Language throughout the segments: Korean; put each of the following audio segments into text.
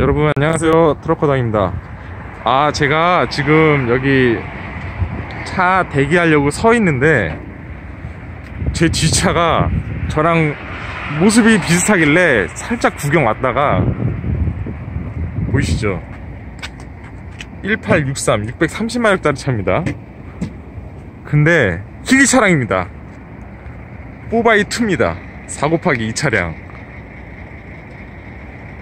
여러분 안녕하세요. 트럭커당입니다. 아 제가 지금 여기 차 대기하려고 서 있는데 제 뒷차가 저랑 모습이 비슷하길래 살짝 구경 왔다가 보이시죠? 1863 630마력짜리 차입니다. 근데 희귀 차량입니다. 4x2입니다 4 곱하기 2 차량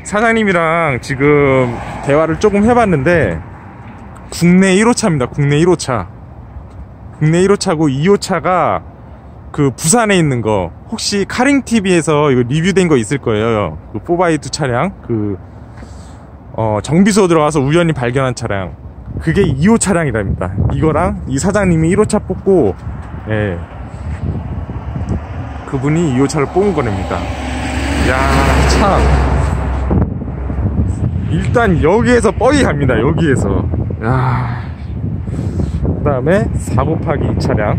사장님이랑 지금 대화를 조금 해봤는데 국내 1호차입니다. 국내 1호차. 국내 1호차고 2호차가 그 부산에 있는 거 혹시 카링 TV에서 이거 리뷰된 거 있을 거예요. 그 4x2 차량 그 어, 정비소 들어가서 우연히 발견한 차량. 그게 2호 차량이랍니다. 이거랑 이 사장님이 1호차 뽑고 예. 그분이 2호차를 뽑은 거랍니다. 야, 참. 일단 여기에서 뻘이 갑니다 여기에서. 그 다음에 4 곱하기 2 차량.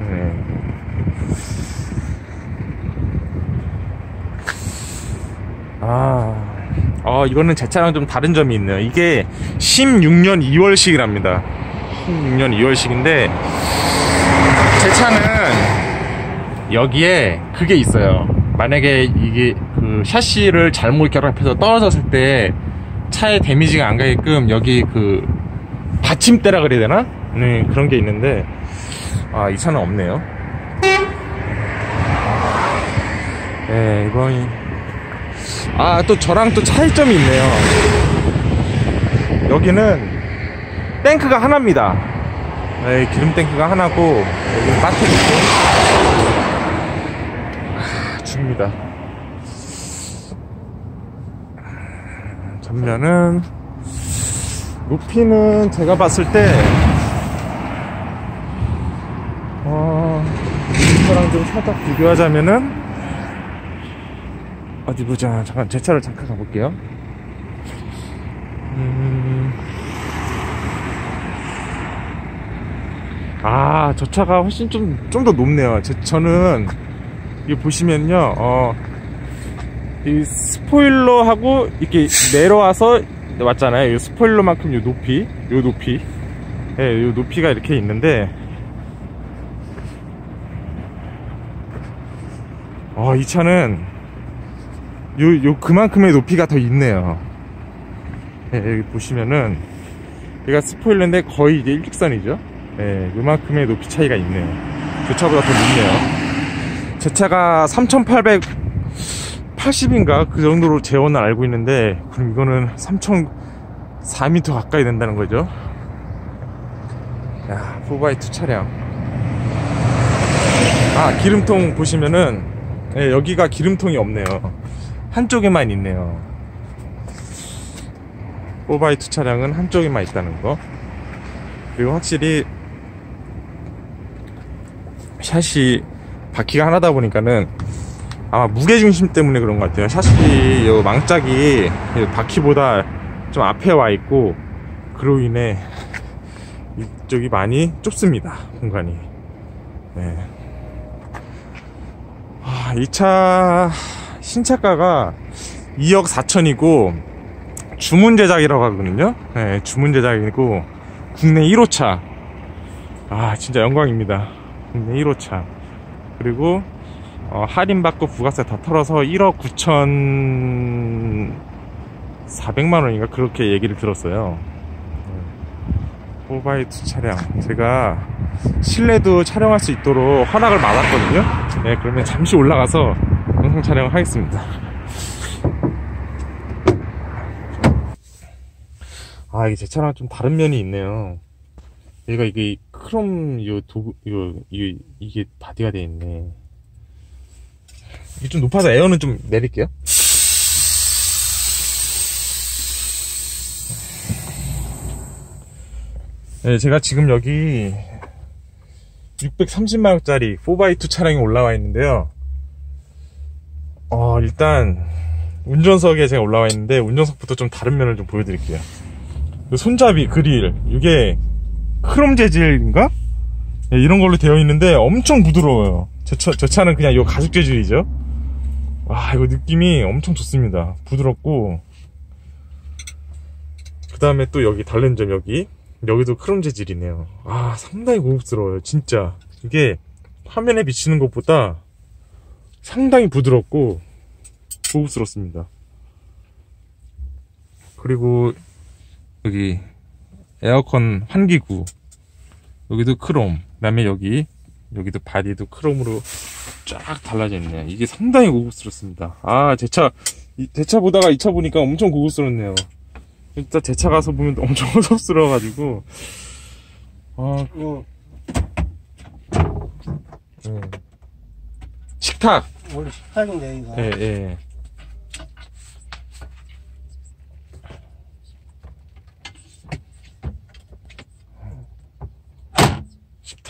네. 아, 어, 이거는 제 차랑 좀 다른 점이 있네요. 이게 16년 2월식이랍니다. 16년 2월식인데 제 차는 여기에 그게 있어요 만약에 이게 그 샤시를 잘못 결합해서 떨어졌을 때 차에 데미지가 안 가게끔 여기 그 받침대라 그래야 되나? 네 그런 게 있는데. 아 이 차는 없네요. 네 이건 아 또 저랑 또 차이점이 있네요. 여기는 탱크가 하나입니다. 네, 기름 탱크가 하나고 여기는 배터리 아, 죽입니다. 전면은 높이는 제가 봤을 때 어, 이거랑 좀 살짝 비교하자면은 어디 보자. 잠깐 제 차를 잠깐 가볼게요. 음... 아, 저 차가 훨씬 좀, 좀 더 높네요. 제, 저는, 이거 보시면요, 어, 이 스포일러하고 이렇게 내려와서 왔잖아요. 이 스포일러만큼 요 높이, 요 높이, 예, 네, 요 높이가 이렇게 있는데, 어, 이 차는 요, 요 그만큼의 높이가 더 있네요. 예, 네, 여기 보시면은 얘가 스포일러인데 거의 이제 일직선이죠. 예, 네, 요만큼의 높이 차이가 있네요. 그 차보다 더 높네요. 제 차가 3800 80인가? 그 정도로 재원을 알고 있는데 그럼 이거는 3,004m 가까이 된다는 거죠? 야 4x2 차량. 아 기름통 보시면은 네, 여기가 기름통이 없네요. 한쪽에만 있네요. 4x2 차량은 한쪽에만 있다는 거. 그리고 확실히 샷이 바퀴가 하나다 보니까는 아마 무게 중심 때문에 그런 것 같아요. 샤시 요 망짝이 바퀴보다 좀 앞에 와 있고 그로 인해 이쪽이 많이 좁습니다 공간이. 네. 아, 이 차 신차가가 2억 4천이고 주문 제작이라고 하거든요. 네, 주문 제작이고 국내 1호차. 아 진짜 영광입니다. 국내 1호차 그리고 어, 할인받고 부가세 다 털어서 1억 9천 4백만 원인가 그렇게 얘기를 들었어요. 4바이2 차량. 제가 실내도 촬영할 수 있도록 허락을 받았거든요. 네 그러면 잠시 올라가서 영상 촬영을 하겠습니다. 아 이게 제 차랑 좀 다른 면이 있네요 얘가 이게 크롬 요 도구 요 이게 이게 바디가 되어 있네 이게 좀 높아서 에어는 좀 내릴게요. 네, 제가 지금 여기 630만원짜리 4x2 차량이 올라와 있는데요. 어, 일단 운전석에 제가 올라와 있는데 운전석부터 좀 다른 면을 좀 보여드릴게요. 그 손잡이 그릴 이게 크롬 재질인가? 네, 이런 걸로 되어 있는데 엄청 부드러워요. 저, 저, 저 차는 그냥 이 가죽 재질이죠. 와 이거 느낌이 엄청 좋습니다 부드럽고 그 다음에 또 여기 다른 점 여기 여기도 크롬 재질이네요 아 상당히 고급스러워요 진짜 이게 화면에 비치는 것보다 상당히 부드럽고 고급스럽습니다 그리고 여기 에어컨 환기구. 여기도 크롬. 그 다음에 여기 여기도 바디도 크롬으로 쫙 달라져 있네요. 이게 상당히 고급스럽습니다. 아 제 차 제 차 보다가 이 차 보니까 엄청 고급스럽네요. 일단 제차 가서 보면 엄청 고급스러워 가지고. 아 어, 네. 식탁. 원래 식탁인데, 이거. 예, 예.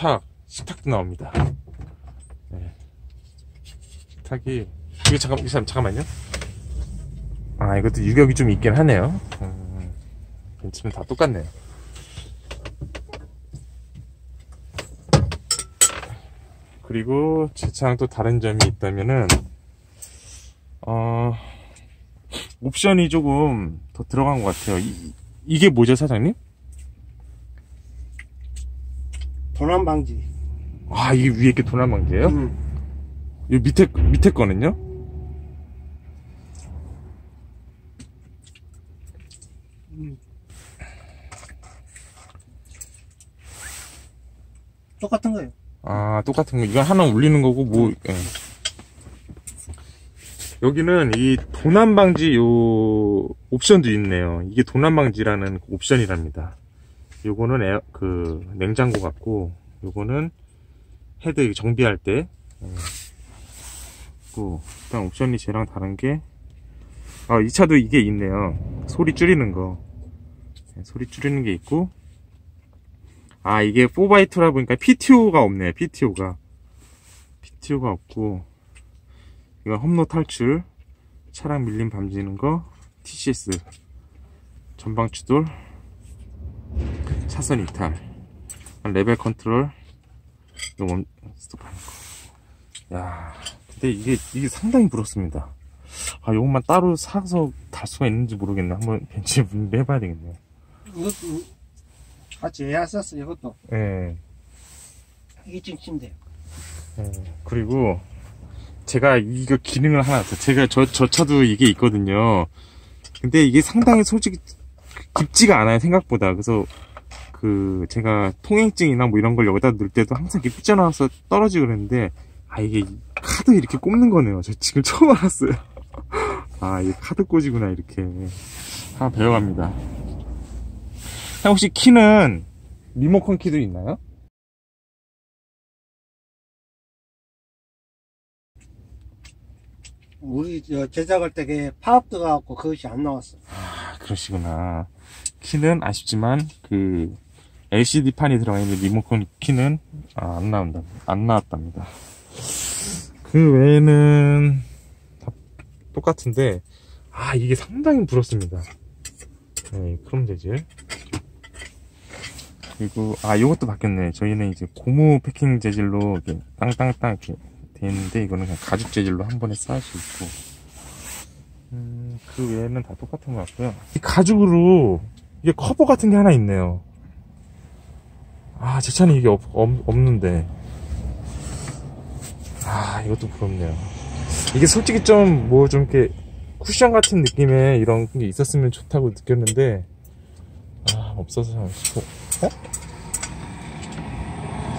식탁, 식탁도 나옵니다. 네. 식탁이, 이거 잠깐, 이거 잠- 잠깐만요. 아, 이것도 유격이 좀 있긴 하네요. 음, 벤츠는 다 똑같네요. 그리고 제 차랑 또 다른 점이 있다면은, 어, 옵션이 조금 더 들어간 것 같아요. 이, 이게 뭐죠, 사장님? 도난 방지. 아, 이게 위에 게 도난 방지예요? 음. 이 밑에, 밑에 거는요? 똑같은 거예요. 아, 똑같은 거. 이건 하나 올리는 거고, 뭐, 예. 여기는 이 도난 방지 요 옵션도 있네요. 이게 도난 방지라는 옵션이랍니다. 요거는 에어, 그, 냉장고 같고, 요거는 헤드 정비할 때, 예. 고, 일단 옵션이 쟤랑 다른 게, 아, 이 차도 이게 있네요. 소리 줄이는 거. 예, 소리 줄이는 게 있고, 아, 이게 4x2라 보니까 PTO가 없네, PTO가. PTO가 없고, 이건 험로 탈출, 차량 밀림 밤지는 거, TCS, 전방 추돌, 차선 이탈, 레벨 컨트롤, 이거 멈, 스톱하는 거. 야 근데 이게, 이게 상당히 부럽습니다. 아, 요것만 따로 사서 달 수가 있는지 모르겠네. 한번 벤치에 해봐야 되겠네. 이것도 같이 에어서스 이것도 예. 이게 지금 침대요. 예, 그리고 제가 이거 기능을 하나 더 제가 저, 저 차도 이게 있거든요 근데 이게 상당히 솔직히 깊지가 않아요 생각보다. 그래서 그 제가 통행증이나 뭐 이런 걸 여기다 넣을 때도 항상 이렇게 삐져나와서 떨어지고 그랬는데 아 이게 카드 이렇게 꼽는 거네요. 저 지금 처음 알았어요. 아 이게 카드 꽂이구나 이렇게. 하나 배워갑니다. 형 혹시 키는 리모컨 키도 있나요? 우리 저 제작할 때게 파업 들어가고 그것이 안 나왔어. 아, 그러시구나. 키는 아쉽지만 그 LCD 판이 들어가 있는 리모컨 키는 아, 안 나온다. 안 나왔답니다. 그 외에는 다 똑같은데 아 이게 상당히 부럽습니다. 네, 크롬 재질. 그리고 아 이것도 바뀌었네. 저희는 이제 고무 패킹 재질로 이렇게 땅땅땅 이렇게 돼 있는데 이거는 그냥 가죽 재질로 한 번에 쌓을 수 있고. 음, 그 외에는 다 똑같은 것 같고요. 이 가죽으로 이게 커버 같은 게 하나 있네요. 아, 제 차는 이게 없, 없, 는데 아, 이것도 부럽네요. 이게 솔직히 좀, 뭐, 좀 이렇게, 쿠션 같은 느낌의 이런 게 있었으면 좋다고 느꼈는데, 아, 없어서 참 아쉽고. 어?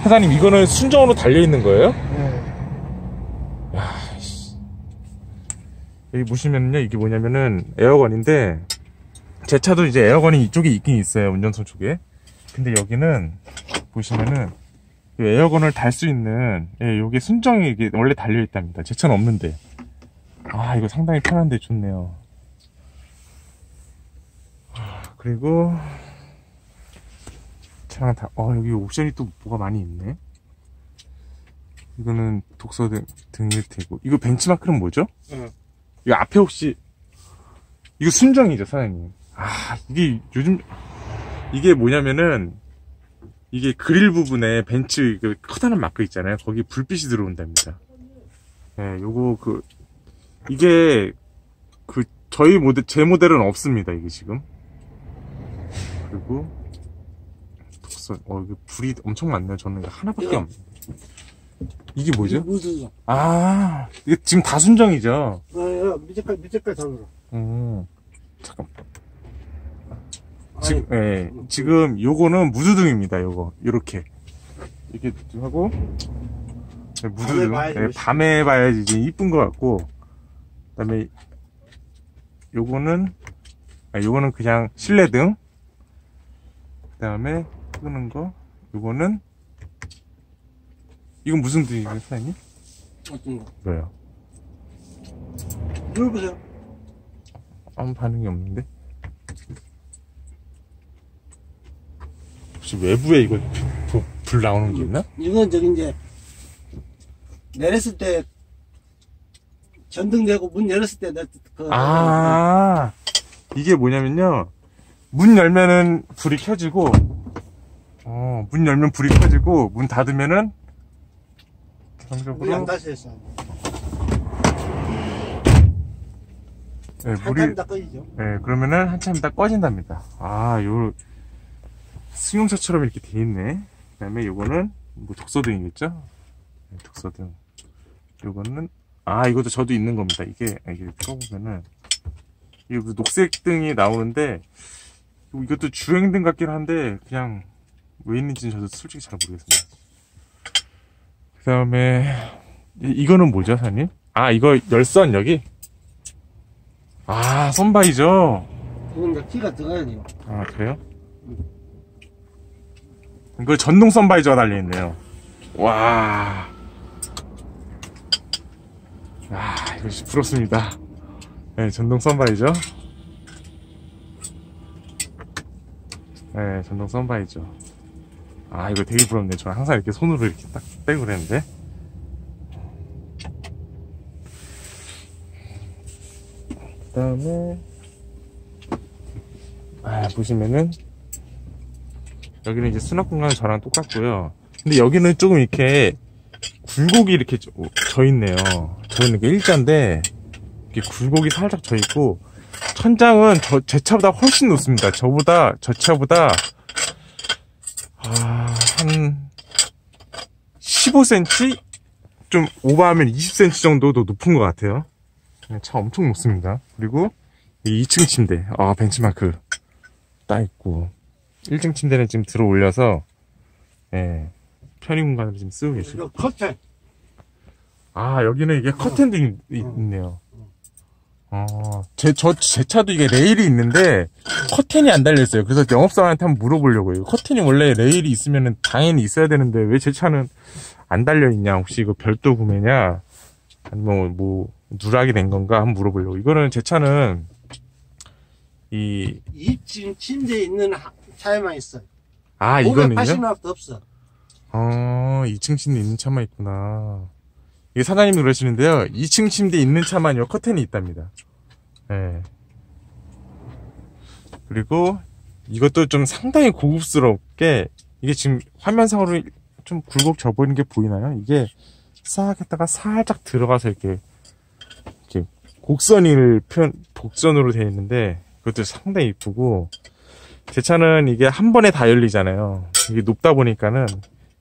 사장님, 이거는 순정으로 달려있는 거예요? 네. 야, 씨. 여기 보시면요, 이게 뭐냐면은 에어건인데, 제 차도 이제 에어건이 이쪽에 있긴 있어요, 운전석 쪽에. 근데 여기는, 보시면은, 이 에어건을 달 수 있는, 예, 요게 순정이 이게 원래 달려 있답니다. 제 차는 없는데. 아, 이거 상당히 편한데 좋네요. 아, 그리고, 차랑 다, 어, 여기 옵션이 또 뭐가 많이 있네. 이거는 독서 등, 등일 테고. 이거 벤치마크는 뭐죠? 응. 이거 앞에 혹시, 이거 순정이죠, 사장님. 아, 이게 요즘, 이게 뭐냐면은, 이게 그릴 부분에 벤츠 그 커다란 마크 있잖아요. 거기 불빛이 들어온답니다. 예, 요거 그, 이게 그 저희 모델 제 모델은 없습니다 이게 지금 그리고 독서 어 이게 불이 엄청 많네요 저는 하나밖에. 없는데 이게 뭐죠? 무슨 아 이게 지금 다 순정이죠? 어, 어, 밑에까지 밑에까지 다 눌러. 음 잠깐 지금 예 지금 요거는 무드등입니다 요거 요렇게 이렇게 하고 네, 무드등 봐야지. 예, 밤에 봐야지 이제 이쁜 것 같고 그 다음에 요거는 아, 요거는 그냥 실내등 그 다음에 끄는 거 요거는 이건 무슨 등이에요 사장님? 어떤 거? 뭐예요? 눌러보세요. 아무 반응이 없는데 혹시 외부에 이거 불, 불 나오는 게 있나? 이건 저기 이제 내렸을 때 전등 되고 문 열었을 때 내- 그 아, 이게 뭐냐면요. 문 열면은 불이 켜지고, 어, 문 열면 불이 켜지고, 문 닫으면은, 문이 안 있어. 네, 물이, 있다 꺼지죠. 네, 그러면은 한참 있다 꺼진답니다. 아, 요, 승용차처럼 이렇게 돼 있네. 그 다음에 요거는, 뭐, 독서등이겠죠? 네, 독서등. 요거는, 아, 이것도 저도 있는 겁니다. 이게, 아, 이게 꺼보면은, 이게 녹색 등이 나오는데, 이것도 주행등 같긴 한데, 그냥, 왜 있는지는 저도 솔직히 잘 모르겠습니다. 그 다음에, 이거는 뭐죠, 사장님? 아, 이거 열선, 여기? 아, 선바이죠? 그건 이제 키가 들어가야 돼요. 아, 그래요? 이거 전동 선바이저가 달려 있네요. 와. 아, 이것이 부럽습니다. 네, 전동 선바이저. 네, 전동 선바이저. 아, 이거 되게 부럽네. 저 항상 이렇게 손으로 이렇게 딱 빼고 그랬는데. 그 다음에, 아, 보시면은, 여기는 이제 수납 공간은 저랑 똑같고요. 근데 여기는 조금 이렇게 굴곡이 이렇게 저, 져 있네요. 저 있는 게 일자인데, 이렇게 굴곡이 살짝 져 있고, 천장은 저, 제 차보다 훨씬 높습니다. 저보다, 저 차보다, 아, 한, 15cm? 좀 오버하면 20cm 정도 더 높은 것 같아요. 차 엄청 높습니다. 그리고, 이 2층 침대. 아, 벤치마크. 따 있고. 1층 침대는 지금 들어 올려서, 예, 편의 공간을 지금 쓰고 계시고. 커튼. 아, 여기는 이게 커튼도 있, 있네요. 어, 제, 저, 제 차도 이게 레일이 있는데, 커튼이 안 달려있어요. 그래서 영업사원한테 한번 물어보려고요. 커튼이 원래 레일이 있으면 당연히 있어야 되는데, 왜 제 차는 안 달려있냐? 혹시 이거 별도 구매냐? 아니면 뭐, 누락이 된 건가? 한번 물어보려고. 이거는 제 차는, 이, 2층 침대에 있는 하- 차에만 있어. 아, 이거는요? 580와트 없어. 어, 2층 침대 있는 차만 있구나. 이게 사장님이 그러시는데요. 2층 침대 있는 차만요, 커튼이 있답니다. 예. 그리고 이것도 좀 상당히 고급스럽게, 이게 지금 화면상으로 좀 굴곡 져 보이는 게 보이나요? 이게 싹 했다가 살짝 들어가서 이렇게, 이렇게 곡선을 표현, 곡선으로 되어 있는데, 그것도 상당히 이쁘고, 제 차는 이게 한 번에 다 열리잖아요. 이게 높다 보니까는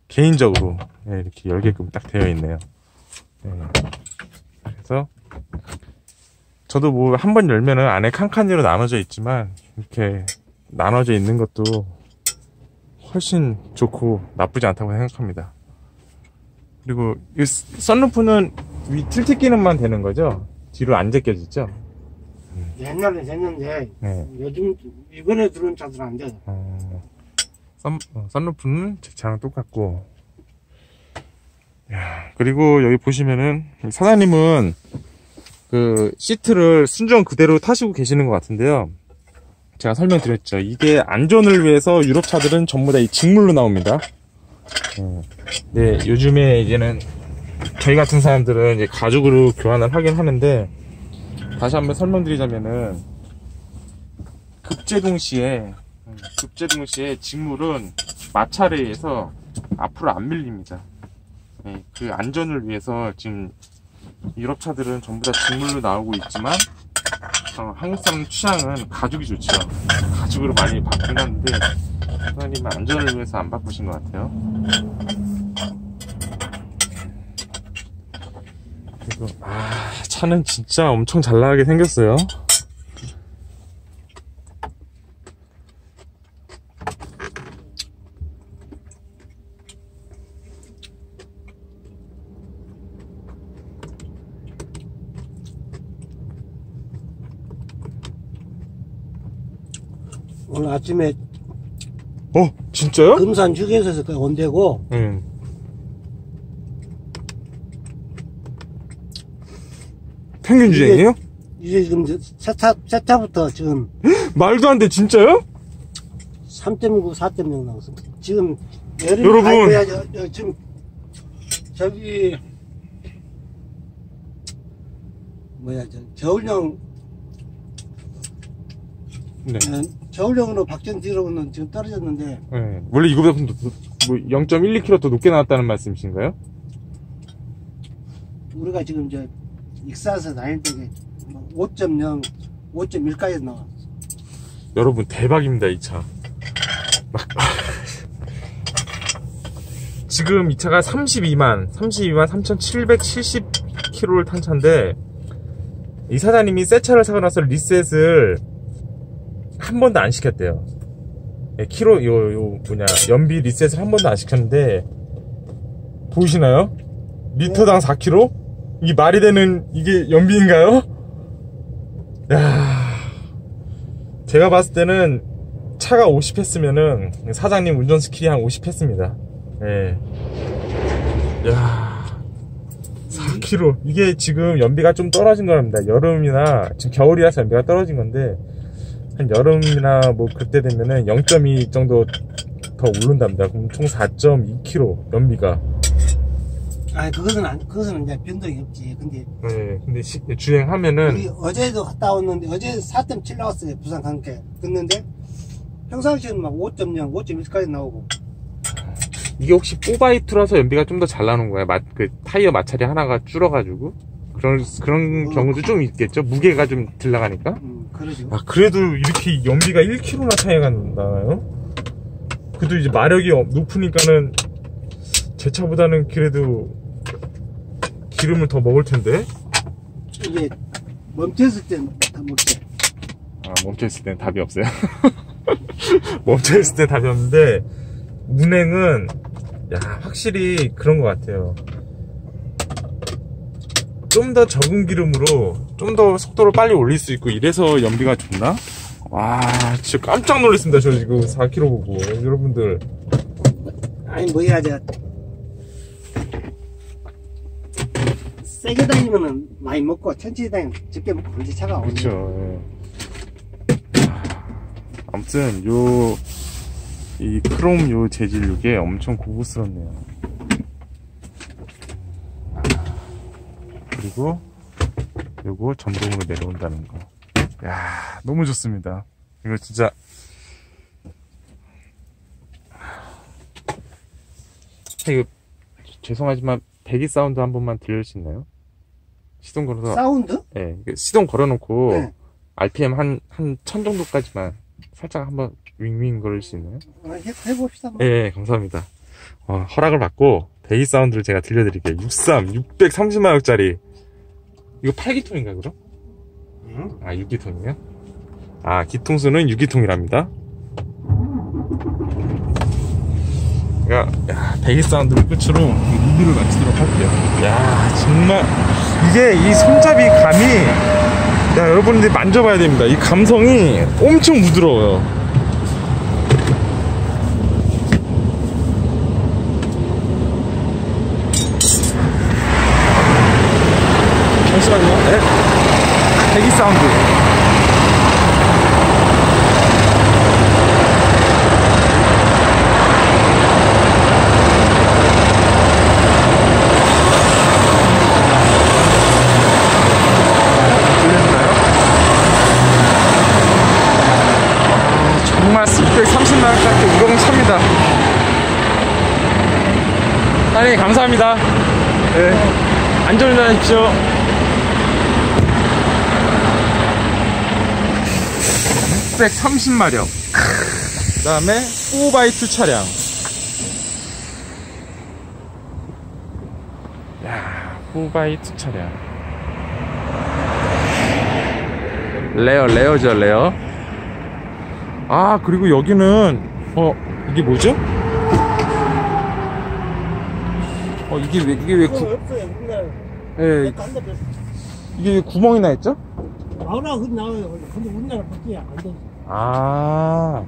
개인적으로 예, 이렇게 열게끔 딱 되어 있네요. 예. 그래서 저도 뭐 한 번 열면은 안에 칸칸이로 나눠져 있지만 이렇게 나눠져 있는 것도 훨씬 좋고 나쁘지 않다고 생각합니다. 그리고 이 썬루프는 위 틸트 기능만 되는 거죠? 뒤로 안 제껴지죠? 옛날에 됐는데, 네. 요즘 이번에 들어온 차들은 안 돼. 어, 썬, 어, 썬루프는 제 차랑 똑같고. 야, 그리고 여기 보시면은, 사장님은 그 시트를 순정 그대로 타시고 계시는 것 같은데요. 제가 설명드렸죠. 이게 안전을 위해서 유럽 차들은 전부 다 이 직물로 나옵니다. 어, 네, 요즘에 이제는 저희 같은 사람들은 이제 가죽으로 교환을 하긴 하는데, 다시 한번 설명드리자면은, 급제 동 시에 음, 급제 동 시에 직물은 마찰에 의해서 앞으로 안 밀립니다. 네, 그 안전을 위해서 지금 유럽 차들은 전부 다 직물로 나오고 있지만 어, 한국 사람 취향은 가죽이 좋죠. 가죽으로 많이 바꾸긴 하는데 사장님은 안전을 위해서 안 바꾸신 것 같아요. 그리고 아 차는 진짜 엄청 잘 나가게 생겼어요. 아침에 어 진짜요? 금산 휴게소에서 그 온대고 응. 평균 이게- 주행이에요? 이제 지금 저 세차 세차부터 지금 말도 안 돼 진짜요? 3.9, 4.0 나왔어. 지금 여름 여러분. 저, 저, 지금 저기 뭐야 저 겨울용 네. 어, 겨울용으로 박전 뒤로는 지금 떨어졌는데 네. 원래 이거보다 뭐 0.12km 더 높게 나왔다는 말씀이신가요? 우리가 지금 저 익사에서 다닐 때게 5.0, 5.1까지 나왔어. 여러분 대박입니다 이 차. 막 지금 이 차가 32만 32만 3,770km를 탄 차인데 이 사장님이 새 차를 사고 나서 리셋을 한 번도 안 시켰대요. 예, 키로 요, 요 뭐냐 연비 리셋을 한 번도 안 시켰는데 보이시나요? 리터당 4km? 이게 말이 되는 이게 연비인가요? 야 제가 봤을 때는 차가 50 했으면은 사장님 운전 스킬이 한 50 했습니다. 예. 야 4km. 이게 지금 연비가 좀 떨어진 겁니다. 여름이나, 지금 겨울이라서 연비가 떨어진 건데, 한 여름이나 뭐 그때 되면은 0.2 정도 더 오른답니다. 그럼 총 4.2km 연비가. 아니 그것은 안, 그것은 이제 변동이 없지. 근데 네, 근데 시- 주행하면은 우리 어제도 갔다 왔는데 어제 4.7 나왔어요 부산 관계 듣는데 평상시에는 막 5.0, 5.1까지 나오고 이게 혹시 4x2라서 연비가 좀 더 잘 나는 거야? 마, 그 타이어 마찰이 하나가 줄어가지고 그런 그런 어. 경우도 좀 있겠죠. 무게가 좀 들나가니까. 음, 그러죠. 아 그래도 이렇게 연비가 1km나 차이가 나요? 그래도 이제 마력이 어- 높으니까는 제 차보다는 그래도 기름을 더 먹을 텐데. 이게 멈췄을 땐다 못해. 아 멈춰 있을 땐 답이 없어요. 멈춰 있을 땐 답이 없는데 운행은 야 확실히 그런 것 같아요. 좀 더 적은 기름으로 좀 더 속도를 빨리 올릴 수 있고 이래서 연비가 좋나? 와 진짜 깜짝 놀랐습니다. 저 지금 4km 보고 여러분들 아니 뭐야 저 세게 다니면은 많이 먹고 천천히 다니면 적게 먹고 그렇게 차가 오네. 그렇죠. 예. 아무튼 요 이 크롬 요 재질 요게 엄청 고급스럽네요. 그리고 요거 전동으로 내려온다는 거. 야 너무 좋습니다. 이거 진짜 이거 죄송하지만 배기 사운드 한 번만 들릴 수 있나요? 시동 걸어서 사운드? 예, 그 시동 걸어놓고 네. RPM 한 한 천 정도까지만 살짝 한번 윙윙 걸을 수 있나요? 어, 해, 해봅시다. 뭐. 예, 감사합니다. 어, 허락을 받고 베이스 사운드를 제가 들려드릴게요. 63, 630마력짜리. 이거 8기통인가 그럼? 응? 아, 6기통이에요? 아, 기통수는 6기통이랍니다. 야, 야, 베이스 사운드를 끝으로 이 리뷰를 마치도록 할게요. 야, 정말 이게 이 손잡이 감이 야, 여러분들 만져봐야 됩니다. 이 감성이 엄청 부드러워요. 네, 감사합니다. 네. 안전운전하십시오. 백 30마력. 그 다음에 4x2 차량. 야, 4x2 차량. 레어, 레어죠, 레어. 아, 그리고 여기는, 어, 이게 뭐죠? 어, 이게 왜, 이게 왜, 구, 없어요 우리나라 예, 별 이게 왜 구멍이 나 있죠? 나오나 그 나와요 근데 우리나라 밖에 안 되지 아,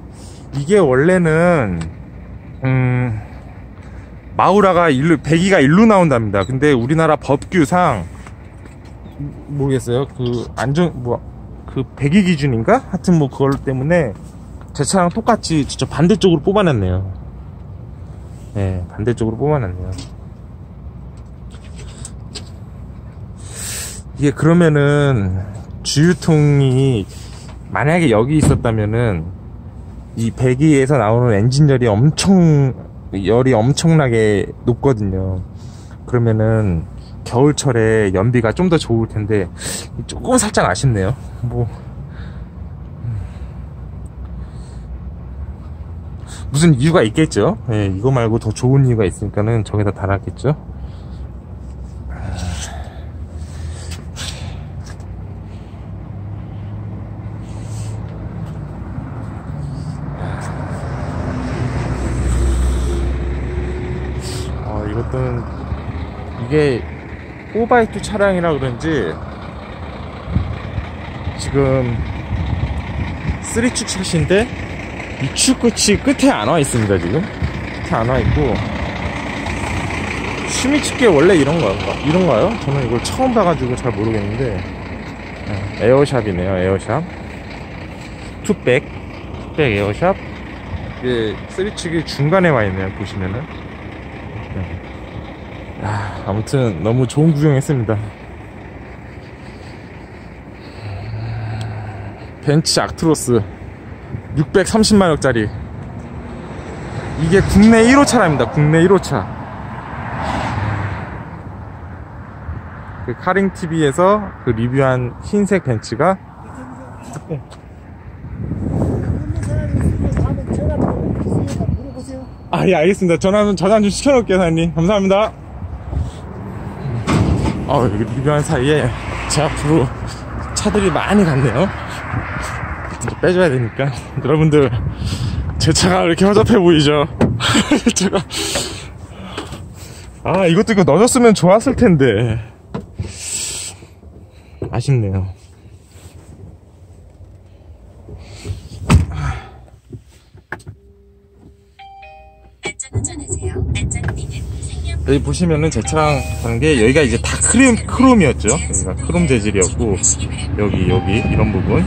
이게 원래는, 음, 마우라가 일로, 배기가 일로 나온답니다. 근데 우리나라 법규상, 모르겠어요. 그, 안전, 뭐, 그 배기 기준인가? 하여튼 뭐 그걸 때문에 제 차랑 똑같이 진짜 반대쪽으로 뽑아놨네요. 네, 반대쪽으로 뽑아놨네요. 이게 그러면은 주유통이 만약에 여기 있었다면은 이 배기에서 나오는 엔진 열이 엄청 열이 엄청나게 높거든요. 그러면은 겨울철에 연비가 좀 더 좋을 텐데 조금 살짝 아쉽네요. 뭐 무슨 이유가 있겠죠. 예, 이거 말고 더 좋은 이유가 있으니까는 저기다 달았겠죠. 아, 이것도 이게 4x2 차량이라 그런지 지금 3축 샷인데 이축 끝이 끝에 안 와 있습니다 지금. 끝에 안 와 있고. 슈미츠게 원래 이런 건가 이런가요? 저는 이걸 처음 봐가지고 잘 모르겠는데. 네, 에어샵이네요 에어샵. 투백. 투백 에어샵. 이게 3축이 중간에 와 있네요 보시면은 야, 아무튼 너무 좋은 구경했습니다. 벤츠 악트로스 630만원짜리 이게 국내 1호 차랍니다. 국내 1호 차. 그 카링 TV에서 그 리뷰한 흰색 벤츠가 모르는 사람이 있으면 다음에 전화 주세요 물어보세요 아, 예, 알겠습니다. 전화, 전화 좀 시켜놓을게요, 사장님. 감사합니다. 어, 리뷰한 사이에 제 앞으로 차들이 많이 갔네요. 빼줘야 되니까. 여러분들, 제 차가 왜 이렇게 허접해 보이죠? 제가. 아, 이것도 이거 넣어줬으면 좋았을 텐데. 아쉽네요. 안전띠는 생명 여기 보시면은 제 차랑 다른 게 여기가 이제 다 크롬, 크롬이었죠. 여기가 크롬 재질이었고, 여기, 여기, 이런 부분.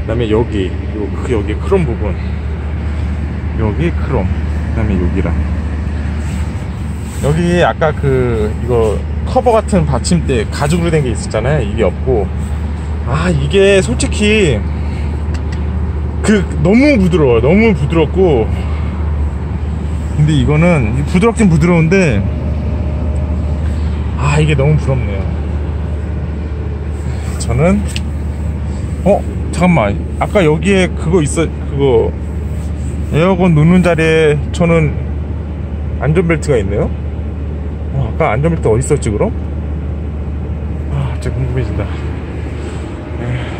그 다음에 여기, 요, 그 여기 크롬 부분. 여기 크롬. 그 다음에 여기랑. 여기 아까 그, 이거 커버 같은 받침대 가죽으로 된 게 있었잖아요. 이게 없고. 아, 이게 솔직히, 그, 너무 부드러워요. 너무 부드럽고, 근데 이거는 부드럽긴 부드러운데 아 이게 너무 부럽네요. 저는 어 잠깐만. 아까 여기에 그거 있어 그거 에어컨 놓는 자리에 저는 안전벨트가 있네요? 어, 아까 안전벨트 어디 있었지 그럼? 아 진짜 궁금해진다. 에휴.